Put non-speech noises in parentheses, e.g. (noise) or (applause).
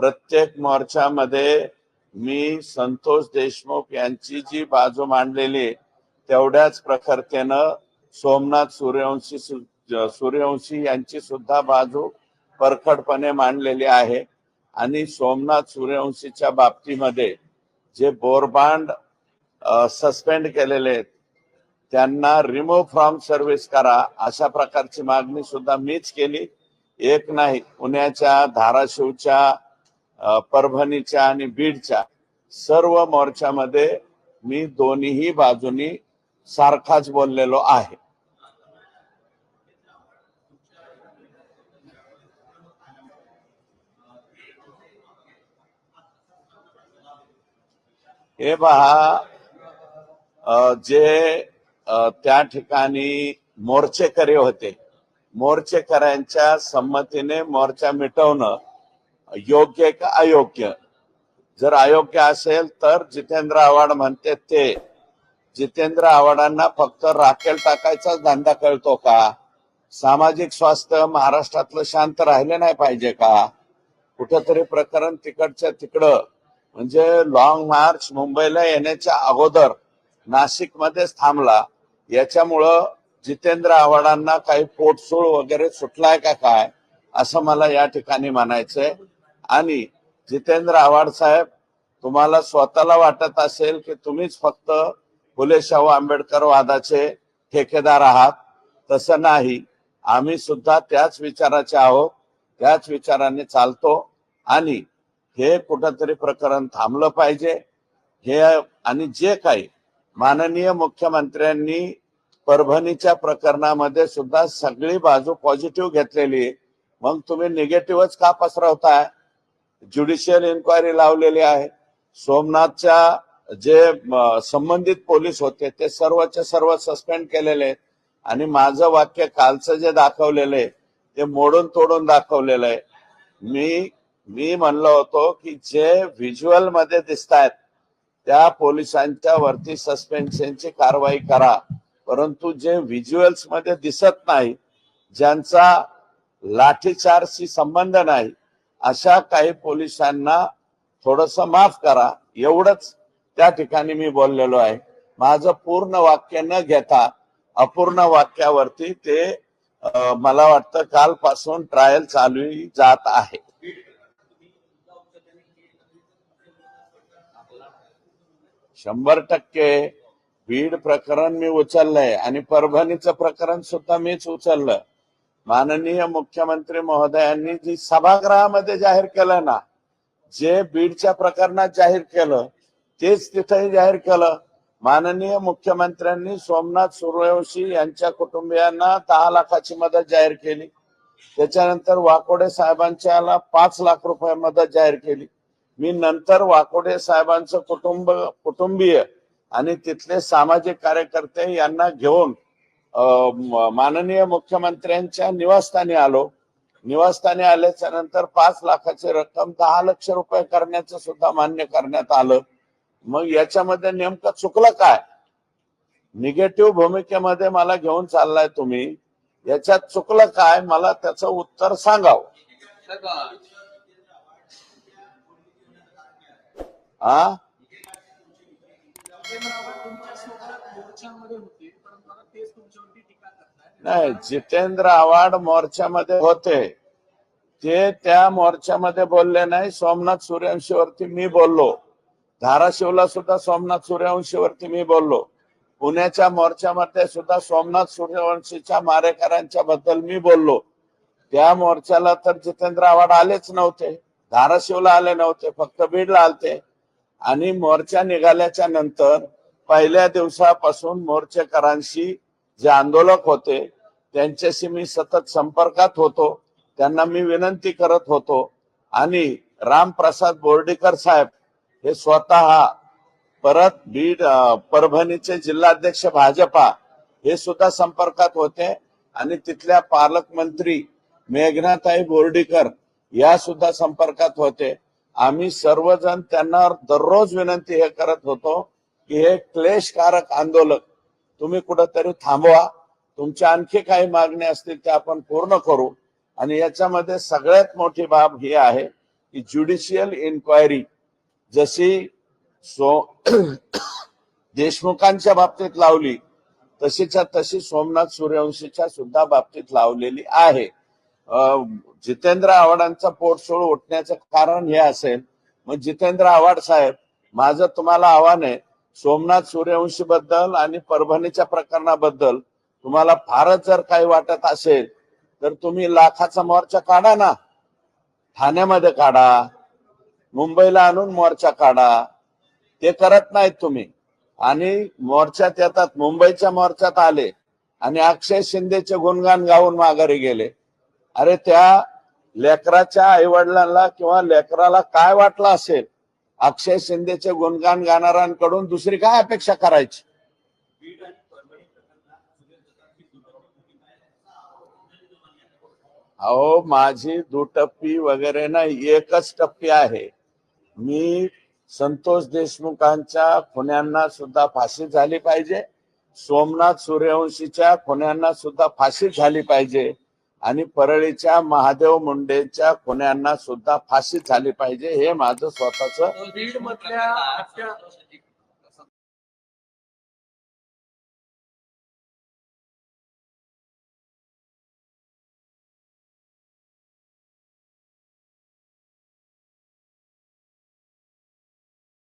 प्रत्येक मोर्चामध्ये मी संतोष देशमुख यांची जी बाजू मांडलेली आहे, तेवढ्याच प्रखरतेनं सोमनाथ सूर्यवंशी सु- सूर्यवंशी यांची सुद्धा बाजू परखडपणे मांडलेली आहे. आणि सोमनाथ सूर्यवंशीच्या बाबतीमध्ये जे बोरबांड सस्पेंड केलेले आहेत त्यांना रिमूव्ह फ्रॉम सर्व्हिस करा अशा प्रकारची मागणी सुद्धा मीच केली. एक नाही पुण्याच्या धाराशिवच्या परभणीच्या आणि बीडच्या सर्व मोर्चामध्ये मी दोन्हीही बाजूनी सारखाच बोललेलो आहे. हे पहा जे त्या ठिकाणी मोर्चेकरी होते मोर्चेकऱ्यांच्या संमतीने मोर्चा मिटवणं योग्य का अयोग्य? जर अयोग्य असेल तर जितेंद्र आव्हाड म्हणते ते. जितेंद्र आव्हाडांना फक्त राखेल टाकायचाच धंदा कळतो का? सामाजिक स्वास्थ्य महाराष्ट्रातलं शांत राहिले नाही पाहिजे का? कुठंतरी प्रकरण तिकडच्या तिकडं. म्हणजे लॉंग मार्च मुंबईला येण्याच्या अगोदर नाशिक मध्येच थांबला. याच्यामुळं जितेंद्र आव्हाडांना काही पोटसूळ वगैरे सुटलाय का काय? असं मला या ठिकाणी म्हणायचंय. आणि जितेंद्र आव्हाड साहेब तुम्हाला स्वतःला वाटत असेल की तुम्हीच फक्त फुले शाहू आंबेडकर वादाचे ठेकेदार आहात. तसं नाही. आम्ही सुद्धा त्याच विचाराचे आहोत. त्याच विचाराने चालतो. आणि हे कुठंतरी प्रकरण थांबलं पाहिजे. हे आणि जे काही माननीय मुख्यमंत्र्यांनी परभणीच्या प्रकरणामध्ये सुद्धा सगळी बाजू पॉझिटिव्ह घेतलेली आहे. मग तुम्ही निगेटिव्हच का पसरवताय? ज्युडिशियल इन्क्वायरी लावलेली आहे. सोमनाथच्या जे संबंधित पोलीस होते ते सर्वचे सर्व सस्पेंड केलेले आहेत. आणि माझं वाक्य कालचं जे दाखवलेलं आहे ते मोडून तोडून दाखवलेलं आहे. मी मी म्हणलो होतो की जे व्हिज्युअलमध्ये दिसत आहेत त्या पोलिसांच्या वरती सस्पेन्शनची कारवाई करा. परंतु जे व्हिज्युअल्समध्ये दिसत नाही ज्यांचा लाठीचार्जशी संबंध नाही अशा काही पोलिसांना थोडस माफ करा. एवढंच त्या ठिकाणी मी बोललेलो आहे. माझं पूर्ण वाक्य न घेता अपूर्ण वाक्यावरती ते मला वाटतं कालपासून ट्रायल चालू जात आहे. शंभर टक्के बीड प्रकरण मी उचललंय आणि परभणीचं प्रकरण सुद्धा मीच उचललं. माननीय मुख्यमंत्री महोदयांनी जी सभागृहामध्ये जाहीर केलं ना जे बीडच्या प्रकरणात जाहीर केलं तेच तिथेही जाहीर केलं. माननीय मुख्यमंत्र्यांनी सोमनाथ सूर्यवंशी यांच्या कुटुंबियांना दहा लाखाची मदत जाहीर केली. त्याच्यानंतर वाकोडे साहेबांच्याला पाच लाख रुपये मदत जाहीर केली. मी नंतर वाकोडे साहेबांचं कुटुंब कुटुंबीय आणि तिथले सामाजिक कार्यकर्ते यांना घेऊन माननीय मुख्यमंत्र्यांच्या निवासस्थानी आलो. निवासस्थानी आल्याच्यानंतर पाच लाखाची रक्कम दहा लक्ष रुपये करण्याचं सुद्धा मान्य करण्यात आलं. मग याच्यामध्ये नेमकं चुकलं काय? निगेटिव्ह भूमिकेमध्ये मला घेऊन चाललाय तुम्ही. याच्यात चुकलं काय? मला त्याचं उत्तर सांगावं. हा नाही जितेंद्र आव्हाड मोर्चामध्ये होते. ते त्या मोर्चामध्ये बोलले नाही. सोमनाथ सूर्यवंशीवरती मी बोललो. धाराशिवला सुद्धा सोमनाथ सूर्यवंशीवरती मी बोललो. पुण्याच्या मोर्चामध्ये सुद्धा सोमनाथ सूर्यवंशीच्या मारेकरांच्या बद्दल मी बोललो. त्या मोर्चाला तर जितेंद्र आव्हाड आलेच नव्हते. धाराशिवला आले नव्हते. फक्त बीडला आलते. आणि मोर्चा निघाल्याच्या नंतर पहिल्या दिवसापासून मोर्चेकरांशी जे आंदोलक होते त्यांच्याशी मी सतत संपर्कात होतो. त्यांना मी विनंती करत होतो. आणि रामप्रसाद बोर्डीकर साहेब हे स्वतः परत बीड परभणीचे जिल्हाध्यक्ष भाजपा हे सुद्धा संपर्कात होते. आणि तिथल्या पालकमंत्री मेघनाताई बोर्डीकर या सुद्धा संपर्कात होते. आम्ही सर्वजण त्यांना दररोज विनंती हे करत होतो की हे क्लेशकारक आंदोलक तुम्ही कुठंतरी थांबवा. तुमच्या आणखी काही मागण्या असतील त्या आपण पूर्ण करू. आणि याच्यामध्ये सगळ्यात मोठी बाब ही आहे की ज्युडिशियल इन्क्वायरी जशी सो (coughs) देशमुखांच्या बाबतीत लावली तशीच्या तशी सोमनाथ सूर्यवंशीच्या सुद्धा बाबतीत लावलेली आहे. जितेंद्र आव्हाडांचा पोटसोळ उठण्याचं कारण हे असेल. मग जितेंद्र आव्हाड साहेब माझं तुम्हाला आव्हान आहे सोमनाथ सूर्यवंशी बद्दल आणि परभणीच्या प्रकरणाबद्दल तुम्हाला फारच जर काही वाटत असेल तर तुम्ही लाखाचा मोर्चा काढा ना. ठाण्यामध्ये काढा मुंबईला आणून मोर्चा काढा. ते करत नाहीत तुम्ही. आणि मोर्चात येतात मुंबईच्या मोर्चात आले आणि अक्षय शिंदेचे गुणगान गाऊन माघारी गेले. अरे त्या लेकराच्या आईवडिलांना किंवा लेकराला काय वाटलं असेल? अक्षय शिंदेचे गुणगान गाणाऱ्यांकडून दुसरी काय अपेक्षा करायची? अहो माझी दुटप्पी वगैरे नाही एकच टप्पी आहे. मी संतोष देशमुखांच्या खुन्यांना सुद्धा फाशी झाली पाहिजे. सोमनाथ सूर्यवंशीच्या खुन्यांना सुद्धा फाशी झाली पाहिजे. आणि परळीच्या महादेव मुंडेच्या खुन्यांना सुद्धा फाशी झाली पाहिजे हे माझं स्वतःच